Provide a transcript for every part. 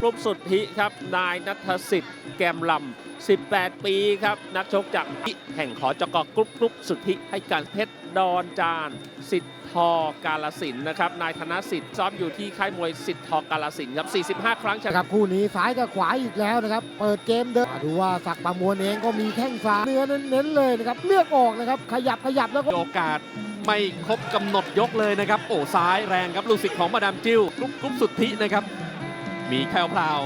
กรุ๊ปสุดฮิครับ นายนัทสิทธิ์แกมลำ 18 ปีครับ นักชกจากแห่งขอจกกรุ๊ปกรุ๊ปสุดฮิให้การเพชรดอนจาน สิทธิ์ทอกาลสินธุ์นะครับ นายธนสิทธิ์ซ้อมอยู่ที่ค่ายมวยสิทธิ์ทอกาลสินธุ์ครับ 45 ครั้งชนะนะครับคู่นี้ซ้ายกับขวาอีกแล้วนะครับ เปิดเกมเดินดูว่าสักดิ์ประมวลเองก็มีแข้งซ้ายเนื้อเน้นๆเลยนะครับเลือกออกนะครับขยับขยับแล้วก็โอกาสไม่ครบกำหนดยกเลยนะครับ โอ้ซ้ายแรงครับลูกศิษย์ของมาดามจิ้วกรุ๊ปกรุ๊ปสุทธินะครับ มีแคลพราว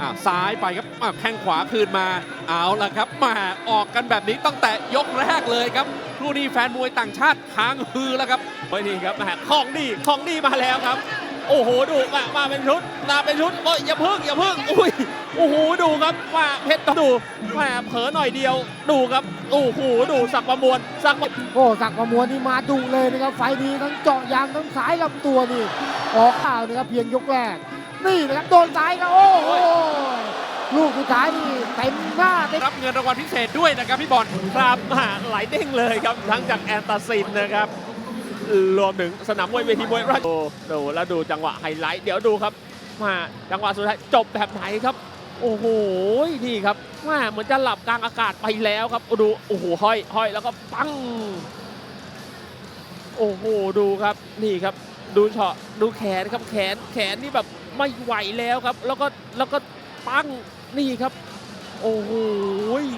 อ่าซ้ายไปครับอ่าแข้งขวาคืนมา เอาละครับมาออกกันแบบนี้ตั้งแต่ยกแรกเลยครับคู่นี้แฟนมวยต่างชาติค้างฮือแล้วครับโอ้ยนี่ครับแหมของดีของดีมาแล้วครับ โอ้โหดูมามาเป็นชุดมาเป็นชุดโอ้ยอย่าพึ่งอย่าพึ่งอุ้ยโอ้โหดูครับว่าเพชรดูแหมเผลอหน่อยเดียว ดูครับโอ้โหดูสักประมวลสักประโอ้สักดิ์ประมวลนี่มาดุเลยนะครับไฟนี้ทั้งเจาะยางทั้งสายลำตัวนี่ออกข่าวนะครับเพียงยกแรก นี่นะครับโดนซ้ายครับโอ้โหลูกสุดท้ายนี่เต็มหน้าเต็ม รับเงินรางวัลพิเศษด้วยนะครับพี่บอลครับมาไหลเด้งเลยครับ ทั้งจากแอนตาซินนะครับ รวมถึงสนามมวยเวทีมวยราชดูดูแล้วดูจังหวะไฮไลท์ เดี๋ยวดูครับมาจังหวะสุดท้ายจบแบบไหนครับ โอ้โหนี่ครับว่าเหมือนจะหลับกลางอากาศไปแล้วครับดูโอ้โหห้อยห้อยแล้วก็ปัง โอ้โหดูครับนี่ครับ ดูเฉาะดูแขนครับแขนแขนนี่แบบไม่ไหวแล้วครับ แล้วก็แล้วก็ปั้งนี่ครับ โอ้โห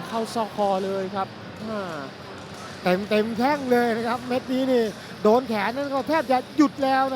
เข้าซอกคอเลยครับอ่าเต็มเต็มแข้งเลยนะครับ เม็ดนี้นี่โดนแขนนั่นก็แทบจะหยุดแล้วนะ